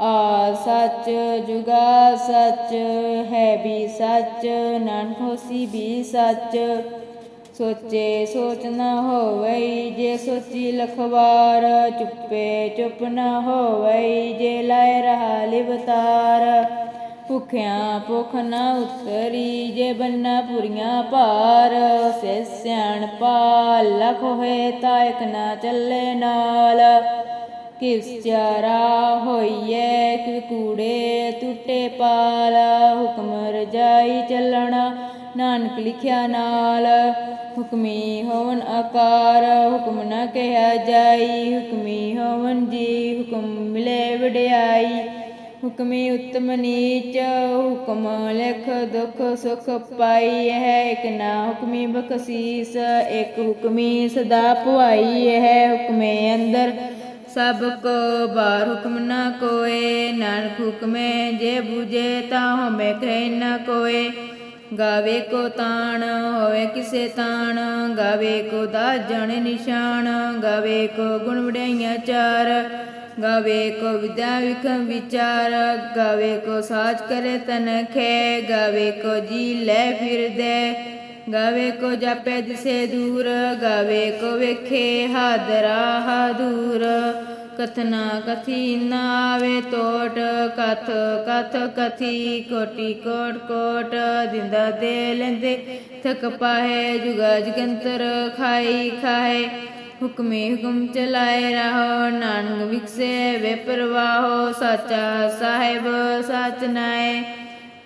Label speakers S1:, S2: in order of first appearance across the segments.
S1: ਆ ਸੱਚ ਜੁਗਾ ਸੱਚ ਹੈ ਵੀ ਸੱਚ, ਨਾਨਕ ਹੋਸੀ ਵੀ ਸੱਚ। ਸੋਚੇ ਸੋਚ ਨਾ ਹੋਵਈ ਜੇ ਸੋਚੀ ਲਖਵਾਰ, ਚੁੱਪੇ ਚੁੱਪ ਨਾ ਹੋਵਈ ਜੇ ਲਾਇ ਰਹਾ ਲਿਵਤਾਰ ਭੁਖਿਆਂ ਭੁਖ ਨ ਉਤਰੀ ਜੇ ਬੰਨਾ ਪੁਰੀਆਂ ਭਾਰ, ਸੇ ਸਿਆਣ ਪਾ ਲਖ ਹੋਏ ਤਾਂ ਇਕ ਨਾ ਚੱਲੇ ਨਾਲ। ਕਿਸ ਚਾਰਾ ਹੋਈਐ ਕਿ ਕੂੜੇ ਟੁੱਟੇ ਪਾਲ, ਹੁਕਮ ਰਜਾਈ ਚੱਲਣਾ, ਨਾਨਕ ਲਿਖਿਆ ਨਾਲ। ਹੁਕਮੀ ਹੋਵਨ ਆਕਾਰ, ਹੁਕਮ ਨਾ ਕਹਿਆ ਜਾਈ। ਹੁਕਮੀ ਹੋਵਨ ਜੀ, ਹੁਕਮ ਮਿਲੇ ਵਡਿਆਈ। ਹੁਕਮੀ ਉਤਮ ਨੀਚ, ਹੁਕਮ ਲਖ ਦੁਖ ਸੁਖ ਪਾਈ। ਹੈ ਇਕ ਨਾ ਹੁਕਮੀ ਬਖਸ਼ੀਸ, ਇੱਕ ਹੁਕਮੀ ਸਦਾ ਪੁਆਈ। ਹੈ ਹੁਕਮੇ ਅੰਦਰ ਸਭ ਕੋ ਬਾਰ ਹੁਕਮ ਨ ਕੋਏ, ਨਾਨਕ ਹੁਕਮੇ ਜੇ ਬੂਝੇ ਤਾ ਹਮੇ ਕਹਿ ਨਾ ਕੋਏ। ਗਾਵੇ ਕੋ ਤਾਣ, ਹੋਵੇ ਕਿਸੇ ਤਾਣ, ਗਾਵੇ ਕੋ ਦਾ ਜਣ ਨਿਸ਼ਾਨ, ਗਾਵੇ ਕੋ ਗੁਣ ਵਡਿਆਈਆਂ ਚਾਰ, ਗਾਵੇ ਕੋ ਵਿਦਿਆ ਵਿਖਮ ਵਿਚਾਰ, ਗਾਵੇ ਕੋ ਸਾਜ ਕਰੇ ਤਨ ਖੇ, ਗਾਵੇ ਕੋ ਜੀ ਲੈ ਫਿਰਦੇ ਗਾਵੇ ਕੋ ਜਾਪੈ ਦਿਸੇ ਦੂਰ, ਗਾਵੇ ਕੋ ਵੇਖੇ ਹਾਦਰਾ ਹਾਦੂਰ। ਕਥਨਾ ਕਥੀ ਨਾ ਆਵੇ ਟੋਟ ਕਥ ਕਥ ਕਥੀ ਕੋਟੀ ਕੋਟ ਕੋਟ। ਦਿੰਦਾ ਦੇ ਲੈਂਦੇ, ਥਕ ਪਾਹੇ ਜੁਗਾ ਜਗੰਤਰ ਖਾਈ ਖਾਏ ਹੁਕਮੇ ਹੁਕਮ ਚਲਾਏ ਰਹੋ, ਨਾਨਕ ਵਿਕਸੇ ਵੇ ਪਰਵਾਹੋ। ਸਾਚਾ ਸਾਹਿਬ, ਸਚ ਨਾਏ।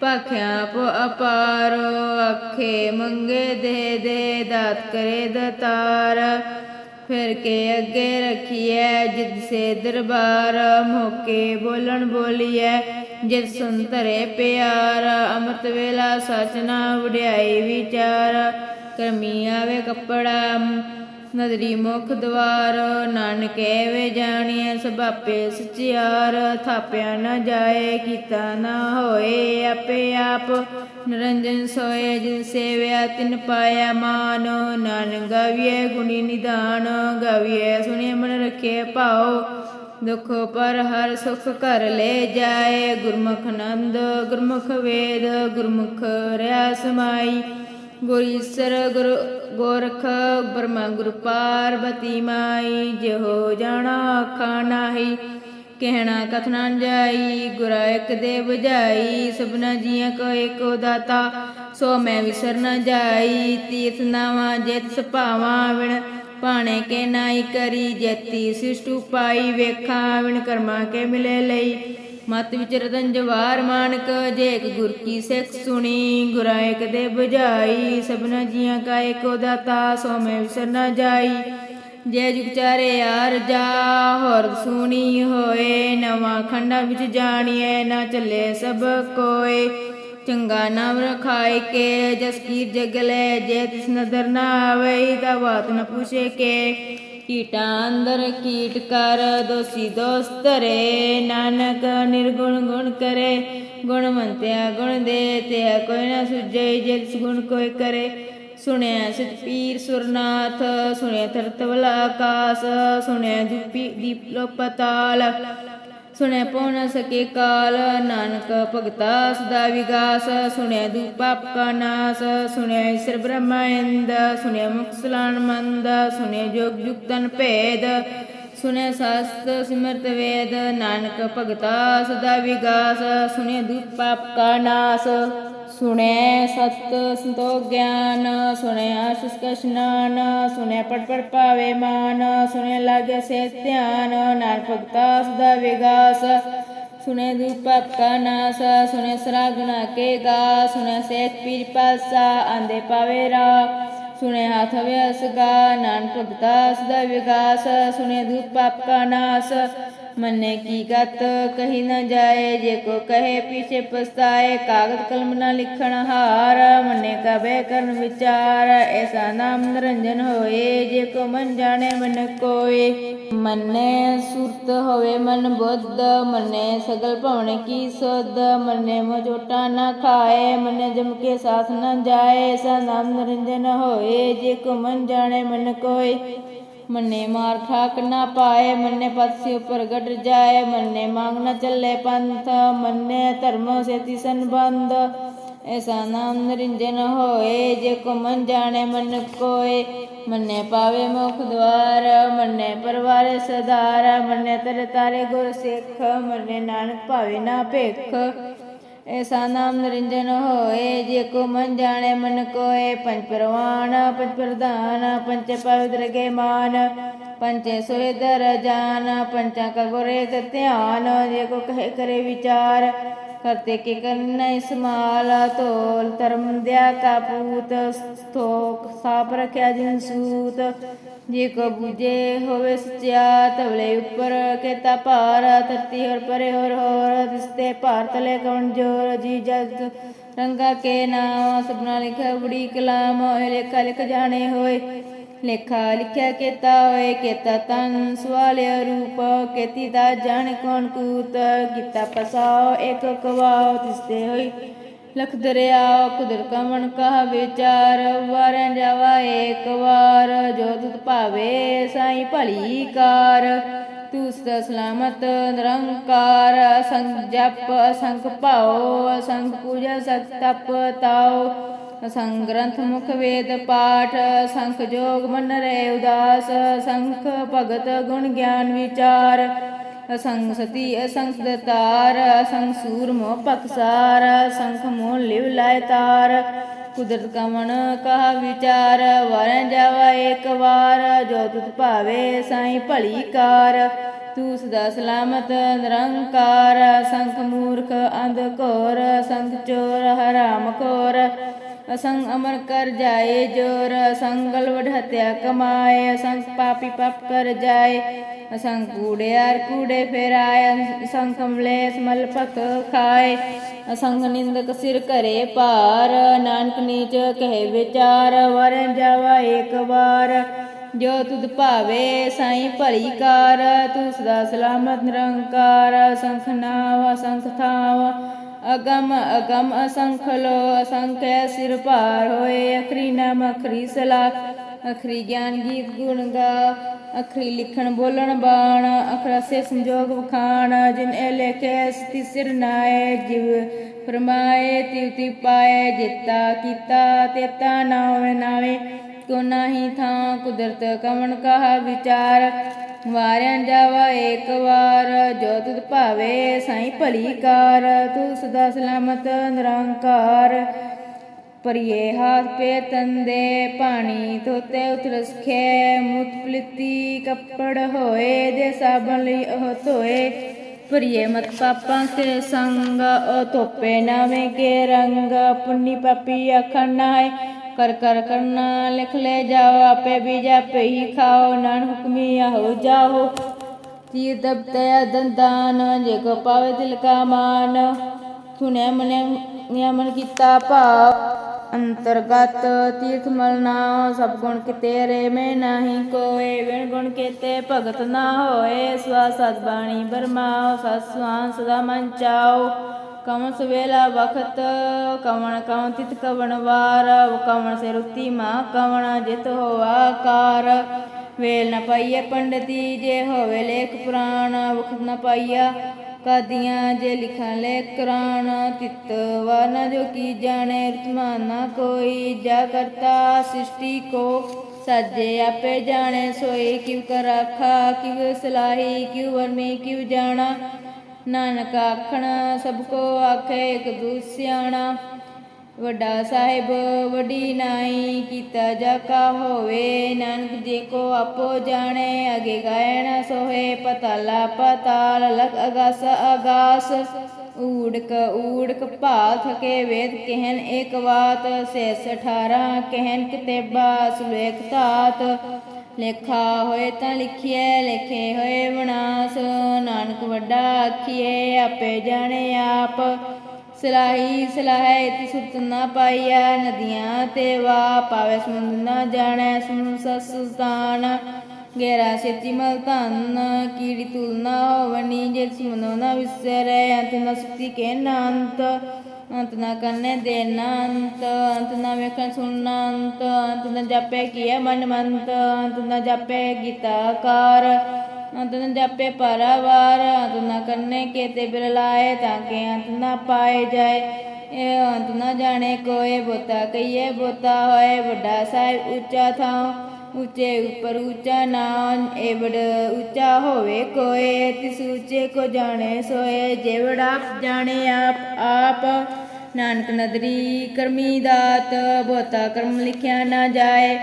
S1: ਪਖਿਆ ਪੋ ਅਪਾਰੋ ਅੱਖੇ ਮੰਗੇ ਦੇ ਦੇ ਦਾਤ ਕਰੇ ਦਤਾਰ। ਫਿਰ ਕੇ ਅੱਗੇ ਰਖੀਐ ਜਿਦ ਸੇ ਦਰਬਾਰ, ਮੋਕੇ ਬੋਲਣ ਬੋਲੀਐ ਜਿਦ ਸੁਨ ਧਰੇ ਪਿਆਰ। ਅੰਮ੍ਰਿਤ ਵੇਲਾ ਸਚਨਾ ਵਡਿਆਈ ਵਿਚਾਰ, ਕਰਮੀ ਆਵੇ ਕੱਪੜਾ ਨਦਰੀ ਮੁਖ ਦਵਾਰ, ਨਾਨਕੇ ਵੇ ਜਾਣੀਐ ਸਭਾਪੇ ਸਚਿਆਰ, ਥਾਪਿਆ ਨਾ ਜਾਏ ਕੀਤਾ ਨਾ ਹੋਏ ਆਪੇ ਆਪ। ਨਿਰੰਜਨ ਸੋਏ ਜਿਨ ਸੇਵਿਆ ਤਿਨ ਪਾਇਆ ਮਾਨ, ਨਾਨਕ ਗਾਵੀਏ ਗੁਣੀ ਨਿਦਾਨ ਗਾਵੀਏ ਸੁਣੇ ਮਨ ਰਖੇ ਭਾਉ। ਦੁਖ ਪਰ ਹਰ ਸੁਖ ਕਰ ਲੈ ਜਾਏ, ਗੁਰਮੁਖ ਨੰਦ, ਗੁਰਮੁਖ ਵੇਦ, ਗੁਰਮੁਖ ਰਿਆ ਸਮਾਈ ਗੁਰ ਈਸਰ ਗੁਰ ਗੋਰਖ ਬ੍ਰਹਮ ਗੁਰ ਪਾਰਬਤੀ ਮਾਈ, ਜਿਹੋ ਜਾਣਾ ਆਖਾ ਨਾਹੀ। ਕਹਿਣਾ ਕਥਨਾ ਜਾਈ, ਗੁਰਾ ਇੱਕ ਦੇ 부ਝਾਈ ਸਭਨਾ ਜੀਆਂ ਕੋ ਏਕੋ ਦਾਤਾ। ਸੋ ਮੈਂ ਵਿਸਰ ਨ ਜਾਈ, ਤੀਰਥ ਨਾਵਾ ਜਿਤ ਸੁਭਾਵਾ ਵਿਣ। ਪਾਣੇ ਕੇ ਨਾਈ ਕਰੀ, ਜਤੀ ਸਿਸ਼ਟੂ ਪਾਈ ਵੇਖਾ ਵਿਣ, ਕਰਮਾ ਕੇ ਮਿਲੇ ਲਈ। ਮਤ ਵਿਚ ਰਤਨ ਜਵਾਰ ਮਾਨਕ, ਜੇ ਗੁਰ ਕੀ ਸਿੱਖ ਸੁਣੀ, ਗੁਰਾ ਦੇ 부ਝਾਈ ਸਭਨਾ ਜੀਆਂ ਕਾ ਏਕੋ ਦਾਤਾ, ਸੋ ਮੈਂ ਵਿਸਰ ਨ ਜਾਈ। ਜੇ ਜੁਗ ਚਾਰੇ ਯਾਰ ਜਾ, ਹੋਰ ਸੁਣੀ ਹੋਏ, ਨਵਾਂ ਖੰਡਾ ਵਿੱਚ ਜਾਣੀਏ ਨਾ ਚੱਲੇ ਸਭ ਕੋਏ। ਚੰਗਾ ਨਾਮ ਰਖਾਇ ਕੇ, ਜਸ ਕੀ ਜਗਲੇ ਜੇ ਤਿਸ ਨਦਰ ਨਾ ਆਵੇ ਤਾ ਬਾਤ ਨ ਪੁੱਛੇ ਕੇ। ਕੀਟਾਂਦਰ ਅੰਦਰ ਕੀਟ ਕਰ, ਦੋਸੀ ਦੋਸਤ ਰੇ ਨਾਨਕ ਨਿਰਗੁਣ ਗੁਣ ਕਰੇ। ਗੁਣਵੰਤਿਆ ਗੁਣ ਦੇ, ਤੇ ਕੋਈ ਨਾ ਸੁਜੈ ਜੇ ਗੁਣ ਕੋਈ ਕਰੇ। ਸੁਣਿਆ ਸਿਤ ਪੀਰ ਸੁਰਨਾਥ, ਸੁਣਿਆ ਤਰਤਵਲ ਆਕਾਸ, ਸੁਣਿਆ ਦੀਪੀ ਦੀਪ ਲੋ ਪਤਾਲ ਸੁਣਿਆ ਪਉ ਸਕੇ ਕਾਲ, ਨਾਨਕ ਭਗਤਾ ਸਦਾ ਵਿਗਾਸ ਸੁਣਿਆ ਦੂਪਾਪ ਕਾ ਨਾਸ ਸੁਣਿਆ ਈਸ਼ਰ ਬ੍ਰਹਮਾਇੰਦ ਸੁਣਿਆ ਮੁਖ ਸਲਾਨ ਮੰਦ ਸੁਣਿਆ ਜੋਗ ਜੁਗਤਨ ਭੇਦ। ਸੁਣਿਆ ਸਾਸਤ ਸਿਮਰਤ ਵੇਦ, ਨਾਨਕ ਭਗਤਾ ਸਦਾ ਵਿਗਾਸ ਸੁਣਿਆ ਦੂਪਾਪ ਕਾ ਨਾਸ। ਸੁਣੈ ਸਤ ਸੰਤੋਖ ਗਿਆਨ, ਸੁਣੈ ਆਸ਼ਿਸ ਕਾ ਇਸ਼ਨਾਨ, ਸੁਣੈ ਪੜ ਪੜ ਪਾਵੇ ਮਾਨ, ਸੁਣੈ ਲਾਗੇ ਸੇ ਧਿਆਨ, ਨਾਨਕ ਭਗਤਾ ਸਦਾ ਵਿਗਾਸ। ਸੁਣੈ ਪਾਪ ਕਾ ਨਾਸ, ਸੁਣੈ ਸਰਾਗਣਾ ਕੇ ਗਾ ਸੁਣੈ ਸੇਤ ਪੀਰ ਪਾਸਾ ਆਂਦੇ ਪਾਵੇ ਰਾ ਸੁਣੈ ਹਾਥ ਵਿਅਸ ਗਾ ਨਾਨ ਭਗਤਾ ਸਦਾ ਵਿਗਾਸ ਸੁਣੈ ਦੂਪਕ ਕਾ ਨਾਸ। मन्ने की गत कही न जाए जे को कहे पीछे पछताए कागज कलम न लिखण हार मन्ने कबे करन विचार ऐसा नाम निरंजन होए जे को मन जाने मन कोय मन्ने सुरत होवे मन बुद्ध मन्ने सगल भवन की सुध मन्ने मोजोटा न खाए मन्ने जम के साथ न जाए ऐसा नाम निरंजन होए जे को मन जाने मन कोय ਮੰਨੇ ਮਾਰ ਠਾਕ ਨਾ ਪਾਏ, ਮੰਨੇ ਪਤ ਸੇ ਉਪਰ ਗੜ ਜਾਏ, ਮੰਨੇ ਮੰਗ ਨ ਚੱਲੇ ਪੰਥ, ਮੰਨੇ ਧਰਮ ਸੇਤੀ ਸੰਬੰਧ। ਐਸਾ ਨਾਮ ਨਿਰੰਜਨ ਹੋਏ, ਜੇ ਕੋ ਮਨ ਜਾਣੇ ਮਨ ਕੋਏ। ਮੰਨੇ ਪਾਵੇ ਮੁਖ ਦਵਾਰ ਮੰਨੇ ਪਰਵਾਰੇ ਸਦਾਰ ਮੰਨੇ ਤੇਰੇ ਤਾਰੇ ਗੁਰ ਸਿੱਖ, ਮੰਨੇ ਨਾਨਕ ਭਾਵੇ ਨਾ ਭੇਖ। ਐਸਾ ਨਾਮ ਨਿਰੰਜਨ ਹੋਏ ਜੇ ਕੋ ਮਨ ਜਾਣੇ ਮਨ ਕੋਏ ਪੰਜ ਪ੍ਰਵਾਨ ਪੰਜ ਪ੍ਰਧਾਨ ਪੰਚ ਪਵਿੱਤਰ ਕੇ ਮਾਨ ਪੰਚੇ ਸੋਏ ਦਰ ਜਾਨ ਪੰਚਾਂ ਕਾ ਗੁਰੇ ਤੇ ਧਿਆਨ ਜੇ ਕੋ ਕਹੇ ਕਰੇ ਵਿਚਾਰ ਕਰਤੇ ਕੇ ਕਰਨ ਇਸਮਾਲ ਤੋਲ, ਧਰਮ ਦਿਆ ਕਾ ਸਥੋਕ ਸਾਪ ਰਖਿਆ ਜਿਨ ਸੂਤ। ਜੇ ਕੋ ਬੁਝੇ ਹੋਵੇ ਸਚਿਆ, ਤਵਲੇ ਉੱਪਰ ਕੇਤਾ ਭਾਰ, ਧਰਤੀ ਹੋਰ ਪਰੇ ਹੋਰ ਹੋਰ ਦਿਸਤੇ ਭਾਰ ਤਲੇ ਕਵਣ ਜੋਰ, ਜੀ ਜਗ ਰੰਗਾ ਕੇ ਨਾਮ, ਸਭਨਾ ਲਿਖਿਆ ਬੜੀ ਕਲਾਮ, ਹੋਏ ਲੇਖਾ ਲਿਖ ਜਾਣੇ ਹੋਏ। ਲੇਖਾ ਲਿਖਿਆ ਕੀਤਾ ਹੋਏ, ਕੇਤਾ ਤਨ ਸਵਾਲਿਆ ਰੂਪ, ਕੇਤੀ ਦਾ ਜਾਣ ਕੌਣ ਕੂਤ, ਕੀਤਾ ਪਸਾਓ ਇੱਕ ਕਵਾਓ ਤਿਸਤੇ ਹੋਈ ਲਖ ਦਰਿਆ ਕੁਦਰ ਕਵਣ ਕਹ ਵਿਚਾਰ ਵਾਰਨ ਜਾਵਾ ਏਕ ਵਾਰ, ਜੋ ਤੁਧ ਭਾਵੇ ਸਾਈ ਭਲੀ ਕਾਰ ਤੂੰ ਸਦਾ ਸਲਾਮਤ ਨਿਰੰਕਾਰ, ਸੰਗ ਜਪ ਸੰਖ ਭਾਓ ਸੰਖ ਪੂਜਾ ਸਤ ਤਪ ਤਾਓ ਸੰਗ ਗ੍ਰੰਥ ਮੁਖ ਵੇਦ ਪਾਠ, ਸੰਖ ਜੋਗ ਮਨ ਰੇ ਉਦਾਸ, ਸੰਖ ਭਗਤ ਗੁਣ ਗਿਆਨ ਵਿਚਾਰ ਅਸੰਗ ਸਤੀ ਅਸੰਗ ਦਤਾਰ ਅਸੰਗ ਸੂਰ ਮੋ ਪਕਸਾਰ ਸੰਖ ਮੋ ਲਿਵ ਲਾਇ ਤਾਰ, ਕੁਦਰਤ ਕਵਣ ਕਹਾ ਵਿਚਾਰ ਵਰਨ ਜਾਵਾ ਇੱਕ ਵਾਰ, ਜੋ ਤੁਧ ਭਾਵੇ ਸਾਈ ਭਲੀ ਕਾਰ ਤੂੰ ਸਦਾ ਸਲਾਮਤ ਨਿਰੰਕਾਰ, ਸੰਖ ਮੂਰਖ ਅੰਧ ਘੋਰ, ਸੰਖ ਚੋਰ ਹਰਾਮ ਖੋਰ ਅਸੰਗ ਅਮਰ ਕਰ ਜਾਏ, ਜੋਰ ਅਸੰਗਲ ਵਢਤਿਆ ਕਮਾਏ, ਅਸੰਗ ਪਾਪੀ ਪਾਪ ਕਰ ਜਾਏ, ਅਸੰਗ ਕੂੜਿਆਰ ਕੂੜੇ ਫੇਰਾਏ, ਅਸੰਗ ਕਮਲੇਸ ਮਲ ਪਕ ਖਾਏ, ਅਸੰਗ ਨਿੰਦਕ ਸਿਰ ਕਰੇ ਭਾਰ, ਨਾਨਕ ਨੀਚ ਕਹੇ ਵਿਚਾਰ ਵਰਨ ਜਾਵਾ ਏਕ ਵਾਰ, ਜੋ ਤੁਧ ਭਾਵੇ ਸਾਈ ਭਲੀ ਕਾਰ ਤੂੰ ਸਦਾ ਸਲਾਮਤ ਨਿਰੰਕਾਰ, ਸੰਖ ਨਾਵ, ਸੰਖ ਥਾਵ ਅਗਮ ਅਗਮ ਅਸੰਖ ਲੋ ਅਸੰਖਿ ਸਿਰ ਭਾਰ ਹੋਏ, ਅਖਰੀ ਨਾਮ ਅਖਰੀ ਸਲਾ ਅਖਰੀ ਗਿਆਨ ਗੀਤ ਗੁਣ ਗਾ, ਅਖਰੀ ਲਿਖਣ ਬੋਲਣ ਬਾਣ, ਅਖਰਾ ਸੇ ਸੰਜੋਗ ਵਖਾਣ, ਜਿਨ ਇਹ ਲਿਖੇ ਸਤੀ ਸਿਰ ਨਾਏ, ਜਿਵ ਫਰਮਾਏ ਤਿਵ ਤੀ ਪਾਏ, ਜਿਤਾ ਕੀਤਾ ਤੇਤਾ ਨਾਵੇਂ ਨਾਵੇਂ, ਕੋ ਨਾਹੀ ਥਾਂ ਕੁਦਰਤ ਕਵਣ ਕਹਾ ਵਿਚਾਰ। ਵਾਰਿਆਂ ਜਾਵਾ ਏਕ ਵਾਰ, ਜੋ ਤੁਧ ਭਾਵੇ ਸਾਈ ਭਲੀ ਕਾਰ ਤੂੰ ਸਦਾ ਸਲਾਮਤ ਨਿਰੰਕਾਰ। ਪਰਿਏ ਹਾਥ ਪੇ ਤੰਦੇ ਪਾਣੀ ਧੋਤੇ ਉਤਰਸ ਮੁਤ ਪਲਿਤੀ ਕੱਪੜ ਹੋਏ, ਦੇ ਸਾਬਣ ਲਈ ਉਹ ਧੋਏ। ਪਰਿਏ ਮਤ ਪਾਪਾਂ ਤੇ ਸੰਗ, ਉਹ ਧੋਪੇ ਨਾਵੇਂ ਕੇ ਰੰਗ ਪੁੰਨੀ ਪਾਪੀ ਅਖਣਾ ਹੈ ਕਰ ਕਰ ਕਰਨਾ, ਲਿਖ ਲੈ ਜਾਓ, ਆਪੇ ਵੀ ਜਾਪੇ ਹੀ ਖਾਓ ਨਾਨ ਹੁਕਮੀ ਆਹੋ ਜਾਓ ਤੀਰ ਦਬਤਿਆ ਦੰਦਾਨ, ਜੇ ਕੋ ਪਾਵੇ ਦਿਲ ਕਾ ਮਾਨ। ਸੁਨੇ ਮਨੇ ਨਿਯਮਨ ਕੀਤਾ ਭਾਵ। ਅੰਤਰਗਤ ਤੀਰਥ ਮਲਨਾ ਸਭ ਗੁਣ ਕਿ ਤੇਰੇ ਮੈਂ ਨਹੀਂ ਕੋਏ। ਵਿਣ ਗੁਣ ਕੀਤੇ ਭਗਤ ਨਾ ਹੋਏ, ਸਵਾ ਸਤ ਬਾਣੀ ਬਰਮਾਓ ਸਤ ਸੁਆਨ ਸਦਾ ਮਨ ਚਾਓ ਕਵਣ ਸਵੇਲਾ ਵਖਤ, ਕਵਣ ਕਵਣ ਤਿਤ ਕਵਣ ਵਾਰ, ਕਵਣ ਸੇ ਰੁਤੀ ਮਾ ਕਵਣ ਜਿਤ ਹੋ ਕਾਰ। ਵੇਲ ਨ ਪਾਈਏ ਪੰਡਤੀ, ਜੇ ਹੋਵੇ ਲੇਖ ਪੁਰਾਣ, ਵਖਤ ਨ ਪਾਈਆ ਕਾਦੀਆਂ, ਜੇ ਲਿਖਾਂ ਲੈ ਕੁਰਾਨ ਤਿਤ ਵਾਨਾ ਜੋ ਕੀ ਜਾਣੇ ਰਤਮਾ ਨਾ ਕੋਈ। ਜਾ ਕਰਤਾ ਸ੍ਰਿਸ਼ਟੀ ਕੋ, ਸਾਜੇ ਆਪੇ ਜਾਣੇ, ਸੋਈ ਕਿਵ ਕਰ ਰਾਖਾ ਕਿਵ ਸਲਾਹੀ, ਕਿਵ ਵਰਮੀ, ਕਿਵ ਜਾਣਾ। ਨਾਨਕ ਆਖਣ, ਸਭ ਕੋ ਆਖੇ ਇਕ ਦੂਸਿਆਣਾ ਵੱਡਾ ਸਾਹਿਬ, ਵੱਡੀ ਨਾਈ, ਕੀਤਾ ਜਾ ਕਾ ਹੋਵੇ, ਨਾਨਕ ਜੀ ਕੋ ਆਪੋ ਜਾਣੇ, ਅਗੇ ਗਾਇਣ ਸੋਹੇ ਪਤਾਲਾ ਪਤਾਲ ਲਗ ਅਗਾਸ ਅਗਾਸ। ਊੜਕ ਊੜਕ ਭਾ ਥਕੇ ਵੇਦ ਕਹਿਨ ਏਕ ਬਾਤ ਸੈਸ 18 ਕਹਿਨ ਕਿਤੇਬਾ ਸੁਲੇਖ ਧਾਤ। ਲੇਖਾ ਹੋਏ ਤਾਂ ਲਿਖੀਏ ਲੇਖੇ ਹੋਏ ਵਿਨਾਸ਼। ਨਾਨਕ ਵੱਡਾ ਆਖੀਏ ਆਪੇ ਜਾਣੇ ਆਪ। ਸਲਾਹੀ ਸਲਾਹੈ, ਇਤਿ ਸੁਰਤ ਨਾ ਪਾਈਐ, ਨਦੀਆਂ ਤੇ ਵਾ ਪਾਵੇ ਸਮੁੰਦ ਨਾ ਜਾਣੈ ਸਮੁੰਦ ਸਤ ਗੇਰਾ ਸੇਤੀ ਮਲ ਧਨ, ਕੀੜੀ ਤੁਲ ਨਾ ਹੋਵਨੀ। ਜੇ ਸਮੁੰਦ ਨਾ ਵਿਸਰੈ, ਅੰਤ ਨ ਸੁਤੀ ਕੇ ਨਾ ਅੰਤ ਅੰਤ ਨਾ ਕਰਨੇ ਦੇ ਨਾ ਅੰਤ ਅੰਤ ਨਾ ਵੇਖਣ ਸੁਣਨਾ ਅੰਤ ਅੰਤ ਨਾ ਜਾਪੇ ਕੀਏ ਮਨ ਮੰਤ ਅੰਤ ਨਾ ਜਾਪੇ ਗੀਤਾਕਾਰ ਅੰਤ ਨ ਜਾਪੇ ਪਰਵਾਰ, ਅੰਤ ਨਾ ਕਰਨੇ ਕੇਤੇ ਬਿਰਲਾਏ ਤਾਂ ਕਿ ਅੰਤ ਨਾ ਪਾਏ ਜਾਏ। ਇਹ ਅੰਤ ਨਾ ਜਾਣੇ ਕੋਏ ਬੋਤਾ ਕਹੀਏ ਬੋਤਾ ਹੋਏ ਵੱਡਾ ਸਾਹਿਬ ਉੱਚਾ ਥਾਂ ਉੱਚੇ ਉੱਪਰ ਉੱਚਾ ਨਾਮ ਏਵੜ ਉੱਚਾ ਹੋਵੇ ਕੋਏ, ਤਿਸ ਉੱਚੇ ਕੋ ਜਾਣੇ ਸੋਏ ਜੇਵੜਾ ਜਾਣੇ ਆਪ ਆਪ ਨਾਨਕ ਨਦਰੀ ਕਰਮੀ ਦਾਤ, ਬਹੁਤਾ ਕਰਮ ਲਿਖਿਆ ਨਾ ਜਾਏ।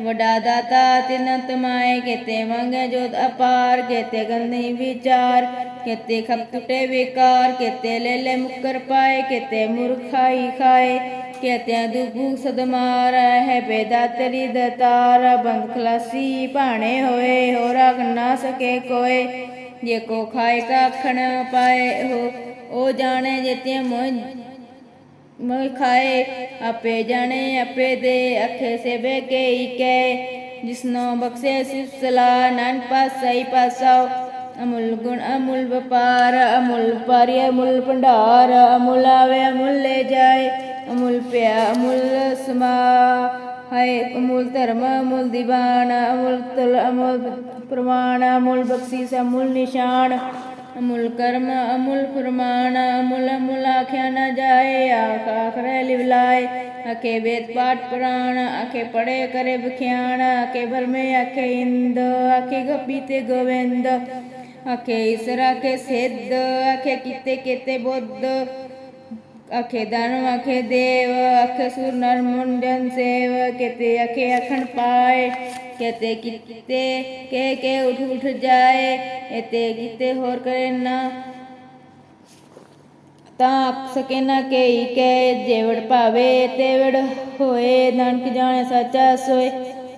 S1: ਵਡਾ ਦਾਤਾ ਤਿਨ ਤਮਾਏ, ਕੇਤੇ ਮੰਗੇ ਜੋਤ ਅਪਾਰ, ਕੇਤੇ ਗੰਦੀ ਵਿਚਾਰ, ਕੇਤੇ ਖਪ ਟੁਟੇ ਵਿਕਾਰ, ਕੇਤੇ ਲੈ ਲੈ ਮੁਕਰ ਪਾਏ, ਕੇਤੇ ਮੁਰਖਾਈ ਖਾਏ। ਕੇਤੇ ਦੁਬੂ ਸਦਮਾਰ ਹੈ ਬੇਦਾ ਤੇਰੀ ਦਤਾਰ ਬੰਦ ਖਲਾਸੀ ਭਾਣੇ ਹੋਏ ਹੋ ਰਗ ਨਾ ਸਕੇ ਕੋਏ। ਜੇ ਕੋ ਖਾਏ ਕਾਖਣ ਪਾਏ ਹੋ ਉਹ ਜਾਣੇ ਜੇਤੇ ਮੋਹ ਮੋਹ ਖਾਏ ਆਪੇ ਜਾਣੇ, ਆਪੇ ਦੇ ਅਖੇ ਸੇ ਬੇਕੇ ਈਕੇ ਜਿਸਨੋ ਬਖਸ਼ੇ ਸਿਸਲਾ ਨਨ ਪਾਸਈ ਪਾਸਾਓ ਅਮੁਲ ਗੁਣ, ਅਮੁਲ ਵਪਾਰ, ਅਮੁਲ ਪਾਰੀ ਅਮੁੱਲ ਭੰਡਾਰ। ਅਮੁਲ ਆਵੇ, ਅਮੁੱਲ ਲੈ ਜਾਏ। ਅਮੁਲ ਪਿਆ, ਅਮੁੱਲ ਸਮਾ। ਹਾਏ, ਅਮੁੱਲ ਧਰਮ, ਅਮੁੱਲ ਦੀਵਾਨ। ਅਮੁਲ ਤੁਲ, ਅਮੁਲ ਪ੍ਰਮਾਣ, ਅਮੁੱਲ ਬਖਸ਼ੀਸ, ਅਮੁੱਲ ਨਿਸ਼ਾਨ। ਅਮੁੱਲ ਕਰਮ, ਅਮੁੱਲ ਫਰਮਾਨ, ਅਮੁੱਲ ਅਮੁੱਲ ਆਖਿਆ ਨਾ ਜਾਏ, ਆਖ ਆਖਰੇ ਲਿਵਲਾਏ ਅਕੇ ਵੇਦ ਪਾਠ ਪੁਰਾਣ ਅਕੇ ਪੜੇ ਕਰੇ ਵਿਖਿਆਣ ਅਕੇ ਭਰਮੇ ਅਕੇ ਇੰਦ ਅਕੇ ਗਪੀ ਤੇ ਗੋਵਿੰਦ। ਅਕੇ ਈਸਰਾ ਕੇ ਸਿੱਧ ਅਕੇ ਕੀਤੇ ਕੀਤੇ ਬੁੱਧ। ਅਖੇ ਦਾਨਵ ਅਖੇ ਦੇਵ ਅਖੇ ਸੁਰ ਨਰ ਮੁੰਡਨ ਸੇਵ, ਕੇਤੇ ਅਖੇ ਅਖਣ ਪਾਏ। ਕੇਤੇ ਕਿਤੇ ਕੇ ਕੇ ਉਠ ਉਠ ਜਾਏ ਇਤੇ ਕਿਤੇ ਹੋਰ ਕਰੇ ਨਾ। ਤਾਂ ਆਖ ਸਕੇ ਨਾ ਕੇਈ ਕੇ ਜੇਵੜ ਭਾਵੇ, ਤੇਵੜ ਹੋਏ, ਨਾਨਕ ਜਾਣੇ ਸੱਚਾ ਸੋਏ।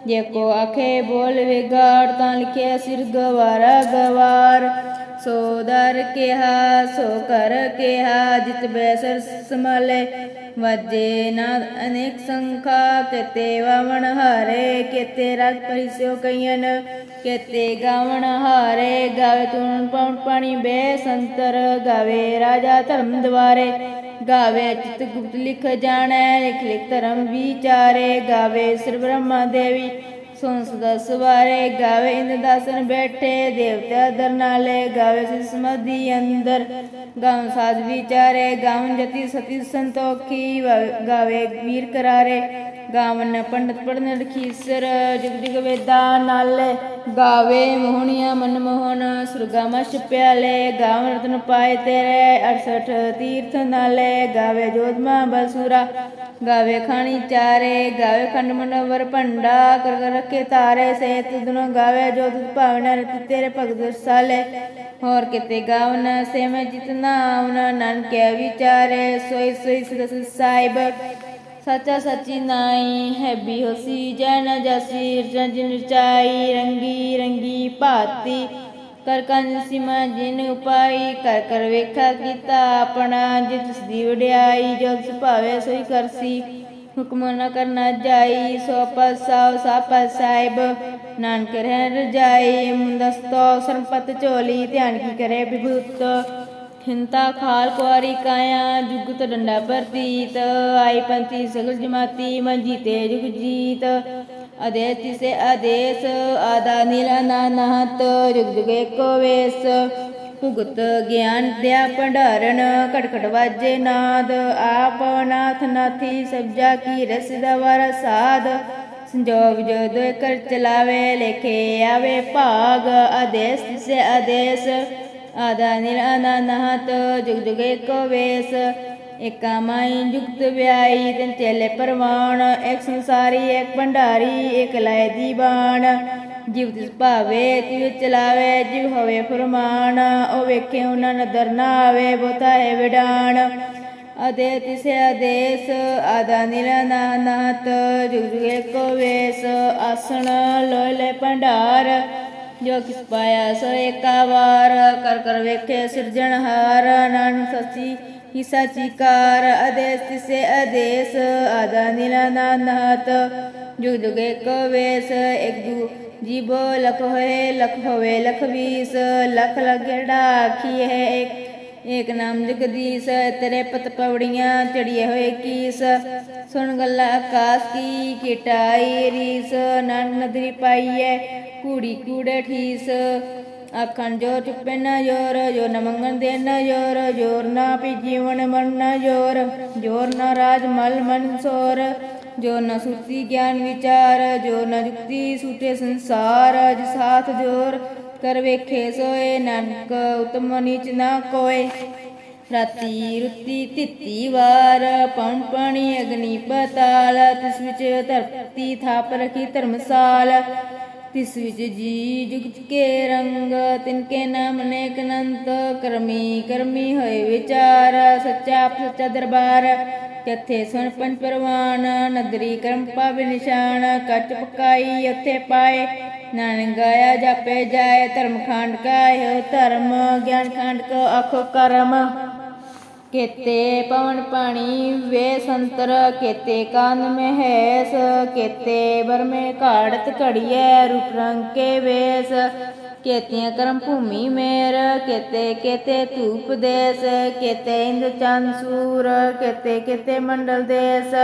S1: ਜੇ ਕੋ ਆਖੇ ਬੋਲ ਵਿਗਾੜ ਤਾਂ ਲਿਖਿਆ ਸਿਰ ਗਵਾਰਾ ਗਵਾਰ। ਸੋ ਦਰ ਕਿਹਾ, ਸੋ ਕਰ ਕਿਹਾ, ਜਿਤ ਬੈਸਰ ਸਮਲੇ। ਵਜੇ ਨਾ ਅਨੇਕ ਸੰਖਾ, ਕਤੇ ਵਾਵਣ ਹਾਰੇ, ਕਤੇ ਰਗ ਪਰਿਸਿਓ ਕਈਨ ਕਤੇ ਗਾਵਣ ਹਾਰੇ। ਗਾਵੇ ਤੁਨ ਪਉਣ ਪਾਣੀ ਬੇ ਸੰਤਰ, ਗਾਵੇ ਰਾਜਾ ਧਰਮ ਦਵਾਰੇ। ਗਾਵੇ ਚਿਤ ਗੁਪਤ ਲਿਖ ਜਾਣੈ, ਲਿਖ ਲਿਖ ਧਰਮ ਵਿਚਾਰੇ। ਗਾਵੇ ਸਿਰ ਬ੍ਰਹਮਾ ਦੇਵੀ ਸੁਨ ਸਦਾ ਸਵਾਰੇ ਗਾਵੇ, ਇੰਦ ਦਾਸਨ ਬੈਠੇ, ਦੇਵਤਾ ਦਰ ਨਾਲੇ ਗਾਵੇ ਸਿਸ ਸਮਧੀ ਅੰਦਰ। ਗਾਵ ਸਾਜ ਵਿਚਾਰੇ, ਗਾਉਂ ਜਤੀ ਸਤੀ ਸੰਤੋਖੀ ਗਾਵੇ ਵੀਰ ਕਰਾਰੇ। ਗਾਵਨ ਪੰਡਤ ਪੜਨ ਰਖੀਸਰ ਜੁਗ ਜੁਗ ਵੇਦਾ ਨਾਲੇ। ਗਾਵੇ ਮੋਹਣੀਆਂ ਮਨ ਮੋਹਨ ਸੁਰਗਾਮਸ਼ ਪਿਆਲੇ। ਗਾਵਨ ਰਤਨ ਪਾਏ ਤੇਰੇ 68 ਤੀਰਥ ਨਾਲੇ। ਗਾਵੇ ਜੋਧਮਾ ਬਸੂਰਾ ਗਾਵੇ ਖਾਣੀ ਚਾਰੇ। ਗਾਵੇ ਖੰਡ ਮਨਵਰ ਭੰਡਾ, ਕਰ ਕਰ ਰੱਖੇ ਤਾਰੇ। ਸੇਤ ਦੁਨੋ ਗਾਵੇ ਜੋਤ ਭਾਵਨਾ ਰਤ ਤੇਰੇ ਭਗਤ ਸਾਲੇ ਹੋਰ ਕਿਤੇ ਗਾਵਨ ਸੇ ਮੈਂ ਜਿਤਨਾ ਆਵਨ ਨਾਨਕੇ ਵਿਚਾਰੇ। ਸੋਈ ਸੋਈ ਸਦਸ ਸਾਹਿਬ। ਸੱਚਾ ਸੱਚੀ ਨਾਈ ਹੈ ਵੀ ਹੋਸੀ ਜੈ ਨ ਜਾਸੀ, ਰੰਜ ਨਿਰਚਾਈ, ਰੰਗੀ ਰੰਗੀ ਭਾਤੀ। ਕਰ ਕੰਜ ਸਿਮਾ ਜਿਨ ਉਪਾਈ, ਕਰ ਕਰ ਵੇਖਾ ਕੀਤਾ ਆਪਣਾ ਜਿਸ ਦੀ ਵਡਿਆਈ, ਜੋ ਸੁਭਾਵੇ ਸੋਈ ਕਰਸੀ। ਹੁਕਮ ਨ ਕਰਨਾ ਜਾਈ, ਸੋ ਪਸਾਉ ਸਾਪ ਸਾਹਿਬ, ਨਾਨਕ ਰਹਿ ਰਜਾਈ। ਮੁੰਦਸਤੋ ਸਰਪਤ ਝੋਲੀ, ਧਿਆਨ ਕੀ ਕਰੇ ਵਿਭੂਤ। ਖਿੰਤਾ ਖਾਲ ਕੁਆਰੀ ਕਾਇਆ, ਜੁਗਤ ਡੰਡਾ ਪ੍ਰਤੀਤ। ਆਈ ਪੰਥੀ ਸਗਲ ਜਮਾਤੀ, ਮੰਜੀ ਤੇ ਜੁਗ ਜੀਤ ਅਦੇਸ ਤਿਸੇ ਆਦੇਸ, ਆਦਾ ਨੀਲਾ ਅਨਾਨਹਤ ਜੁਗ ਜੁਗ ਏਕੋ ਵੇਸ। ਭੁਗਤ ਗਿਆਨ ਦਿਆ ਭੰਡਾਰਨ ਕਟਕਟ ਵਾਜੇ ਨਾਦ। ਆਪ ਨਾਥ ਨਾਥੀ ਸਬਜਾ ਕੀ ਰਸ ਦਵਰ ਸਾਧ ਸੰਜੋਗ ਜਦ ਕਰ ਚਲਾਵੇ, ਲੇਖੇ ਆਵੇ ਭਾਗ। ਆਦੇਸ ਤਿਸੇ ਆਦੇਸ ਆਦਾ ਨਿਰ ਅਨਨਹਤ ਜੁਗ ਜੁਗ ਏਕੋ ਵੇਸ ਏਕਾ ਮਾਈ ਜੁਗਤ ਵਿਆਈ ਤਿਨ ਚੇਲੇ ਪਰਵਾਣ ਇੱਕ ਸੰਸਾਰੀ ਇੱਕ ਭੰਡਾਰੀ ਇੱਕ ਲੈ ਦੀਵਾਨ ਜਿਵ ਤਿਸ ਭਾਵੇ ਤਿਵ ਚਲਾਵੇ ਜਿਵ ਹੋਵੇ ਫਰਮਾਨ ਉਹ ਵੇਖੇ ਉਹਨਾਂ ਨਦਰ ਨਾ ਆਵੇ ਬੋਤਾ ਹੈ ਵਿਡਾਣ ਅਦੇ ਤਿਸੇ ਆਦੇਸ ਆਦਾ ਨਿਰਨਾਨਤ ਜੁਗ ਜੁਗ ਏਕੋ ਵੇਸ ਆਸਣ ਲੋਇ ਲੈ ਭੰਡਾਰ ਜੋ ਕਿਸ ਪਾਇਆ ਸੋ ਏਕਾ ਵਾਰ ਕਰ ਕਰ ਵੇਖੇ ਸਿਰਜਣਹਾਰ ਨਾਨਕ ਸੱਚੀ ਹੀ ਸਾਚੀ ਕਾਰ, ਆਦੇਸ ਤਿਸੇ ਆਦੇਸ, ਆਦਾ ਨਿਰਨਾਨਤ ਜੁਗ ਜੁਗ ਏਕੋ ਵੇਸ ਇੱਕ ਦੂ ਜੀਬੋ ਲਖ ਹੋਏ, ਲਖ ਹੋਵੇ ਲਖ ਵੀਸ। ਲਖ ਲਗੜਾ ਆਖੀ ਹੈ ਇੱਕ ਏਕ ਨਾਮ ਜਗਦੀਸ਼ ਤੇਰੇ ਪਤ ਪਵੜੀਆਂ ਚੜੀਏ ਹੋਏ ਕੀਸ। ਸੁਣ ਗੱਲਾਂ ਆਕਾਸ ਕੀ ਕਿਟਾਈ ਰੀਸ। ਨਨ ਨਦਰੀ ਪਾਈਐ, ਕੂੜੀ ਕੂੜੇ ਠੀਸ। ਆਖਣ ਜੋ ਚੁੱਪੇ ਨਾ ਜੋਰ, ਜੋ ਨ ਮੰਗਣ ਦੇ ਨਾ ਜੋਰ। ਜੋਰ ਨਾ ਪੀ ਜੀਵਨ ਮਨ ਨਾ ਜੋਰ। ਜੋਰ ਨਾ ਰਾਜ, ਮਲ, ਮਨ ਸੋਰ। ਜੋ ਨ ਸੁਤੀ ਗਿਆਨ ਵਿਚਾਰ, ਜੋ ਨ ਜੁਗਤੀ ਸੂਟੇ ਸੰਸਾਰ। ਜਿ ਸਾਥ ਜੋਰ ਕਰ ਵੇਖੇ ਸੋਏ ਨਾਨਕ, ਉਤਮ ਨੀਚ ਨਾ ਕੋਏ। ਰਾਤੀ ਰੁੱਤੀ ਤਿੱਤੀ ਵਾਰ, ਪਉਣ ਅਗਨੀ ਪਤਾਲ, ਤਿਸ ਵਿੱਚ ਧਰਤੀ ਥਾਪ ਰਖੀ ਧਰਮਸਾਲ। ਤਿਸ ਵਿੱਚ ਜੀ ਜੁਗਤ ਕੇ ਰੰਗ, ਤਿਨ ਕੇ ਨਾਮ ਅਨੇਕ ਅਨੰਤ, ਕਰਮੀ ਕਰਮੀ ਹੋਏ ਵਿਚਾਰ, ਸੱਚਾ ਆਪ ਸੱਚਾ ਦਰਬਾਰ। ਕਿੱਥੇ ਸੁਣ ਪੰਜ ਪਰਵਾਨ, ਨਦਰੀ ਕਰਮ ਪਾਵੇ ਨਿਸ਼ਾਨ, ਕੱਚ ਪਕਾਈ ਉੱਥੇ ਪਾਏ। ਨਾਨਕ ਗਾਇਆ ਜਾਪੇ ਜਾਏ, ਧਰਮ ਖੰਡ ਕਾਇ ਧਰਮ ਗਿਆਨ ਖੰਡ ਕੋ ਆਖੋ ਕਰਮ। ਕੇਤੇ ਪਵਨ ਪਾਣੀ ਵੇ ਸੰਤਰ, ਕੇਤੇ ਕਾਨ ਮੇ ਕੇਤੇ ਬਰਮੇ ਘਾੜਤ ਘੜੀਏ ਰੂਪ ਰੰਗ ਕੇ ਵੇਸ। ਕੇਤੀਆਂ ਕਰਮ ਭੂਮੀ ਮੇਰ, ਕੇਤੇ ਕੇਤੇ ਧੂਪ ਦੇਸ, ਕੇਤੇ ਇੰਦ ਚੰਦ ਸੂਰ, ਕੇਤੇ ਕੇਤੇ ਮੰਡਲ ਦੇਸ,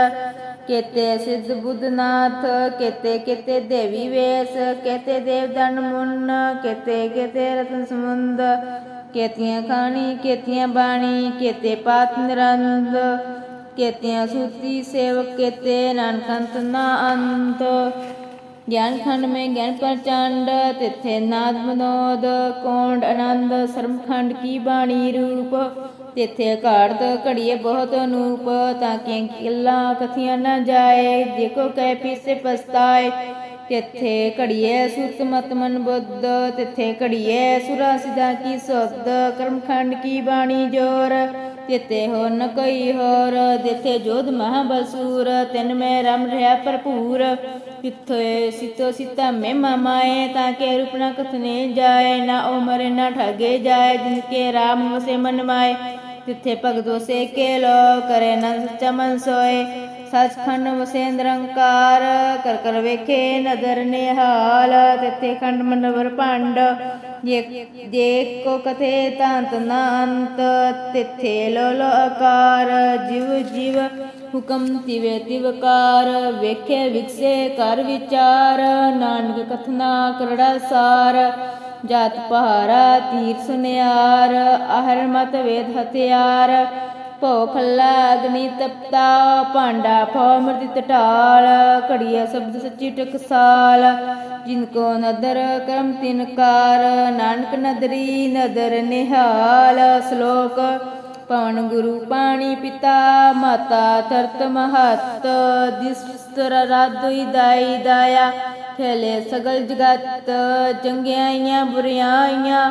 S1: ਕੇਤੇ ਸਿੱਧ ਬੁੱਧਨਾਥ, ਕੇਤੇ ਕੇਤੇ ਦੇਵੀ ਵੇਸ, ਕੇਤੇ ਦੇਵਦਨ ਮੁੰਨ, ਕੇਤੇ ਕੇਤੇ ਰਤਨ ਸਮੁੰਦ, ਕੇਤੀਆਂ ਖਾਣੀ, ਕੇਤੀਆਂ ਬਾਣੀ, ਕੇਤੇ ਪਾਤ ਨਿਰੰਦ, ਕੇਤੀਆਂ ਸੂਤੀ ਸੇਵਕ, ਕੇਤੇ ਨਾਨਕੰਤ ਨਾ ਅੰਤ ਗਿਆਨ ਖੰਡ ਮੈਂ ਗਿਆਨ ਪ੍ਰਚੰਡ, ਤਿੱਥੇ ਨਾਦ ਮਨੋਦ, ਕੋਂਡ ਆਨੰਦ ਸਰਮਖੰਡ ਕੀ ਬਾਣੀ ਰੂਪ, ਤਿੱਥੇ ਘਾੜਤ ਘੜੀਏ ਬਹੁਤ ਅਨੂਪ, ਤਾਂ ਕਿ ਕਿੱਲਾ ਕਥੀਆਂ ਨਾ ਜਾਏ, ਜੇ ਕੋ ਕਹਿ ਪੀਸੇ ਪਛਤਾਏ, ਤਿੱਥੇ ਘੜੀਏ ਸੁਰਤ ਮਤ ਮਨ ਬੁੱਧ, ਤਿੱਥੇ ਘੜੀਏ ਸੁਰਾ ਸਿਧਾ ਕੀ ਸੁਧ ਕਰਮਖੰਡ ਕੀ ਬਾਣੀ ਜੋਰ ਤਿੱਥੇ ਹੋਰ ਨ ਕੋਈ ਹੋਰ, ਜਿੱਥੇ ਜੋਧ ਮਹਾਬਸੂਰ, ਤਿਨ ਮੈਂ ਰਮ ਰਿਹਾ ਭਰਪੂਰ। ਤਿੱਥੇ ਸਿਤੋ ਸਿਤਾ ਮੈਂ ਮਾਏ, ਤਾਂ ਕੇ ਰੂਪ ਨ ਕਥਨੇ ਜਾਏ, ਨਾ ਉਹ ਮਰੇ ਨਾ ਠਗੇ ਜਾਏ, ਜਿਨ ਕੇ ਰਾਮ ਵਸੇ ਮਨ ਮਾਏ। ਤਿੱਥੇ ਭਗਤ ਵਸੇ ਕੇ ਲੋ ਕਰੇ ਨਾ ਸੱਚਾ ਮਨ ਸੋਏ। ਸਚਖੰਡ ਵਸੇ ਨਿਰੰਕਾਰ ਕਰ ਕਰ ਵੇਖੇ ਨਦਰ ਨਿਹਾਲ, ਤਿੱਥੇ ਖੰਡ ਮਨਵਰ ਭੰਡ, ਜੇ ਕੋ ਕਥੇ ਤਾਂਤ ਨਾ ਤਿੱਥੇ ਲੋ ਲੋ ਆਕਾਰ, ਜਿਵ ਜਿਵ ਹੁਕਮ ਤਿਵੇ ਤਿਵਕਾਰ ਵੇਖੇ ਵਿਕਸੇ ਕਰ ਵਿਚਾਰ, ਨਾਨਕ ਕਥਨਾ ਕਰੜਾ ਸਾਰ, ਜਾਤ ਪਹਾਰਾ ਤੀਰ ਸੁਨਿਆਰ ਆਹਰ ਮਤ ਵੇਦ ਹਥਿਆਰ ਭੋ ਖੱਲਾ ਅਗਨੀ ਤਪਤਾ, ਭਾਂਡਾ ਫੋ ਮਰਦਿ ਟਾਲ ਘੜੀਆ ਸ਼ਬਦ ਸੱਚੀ ਟਕਸਾਲ ਜਿਨ ਕੋ ਨਦਰ ਕਰਮ ਤਿਨਕਾਰ ਨਾਨਕ ਨਦਰੀ ਨਦਰ ਨਿਹਾਲ। ਸ਼ਲੋਕ ਪਵਨ ਗੁਰੂ ਪਾਣੀ ਪਿਤਾ, ਮਾਤਾ ਤਰਤ ਮਹਤ। ਦਿਸਤਰ ਰਾਦੋਈ ਦਾਈ ਦਾਇਆ ਫੈਲੇ ਸਗਲ ਜਗਤ। ਚੰਗਿਆਈਆਂ ਬੁਰਿਆਈਆਂ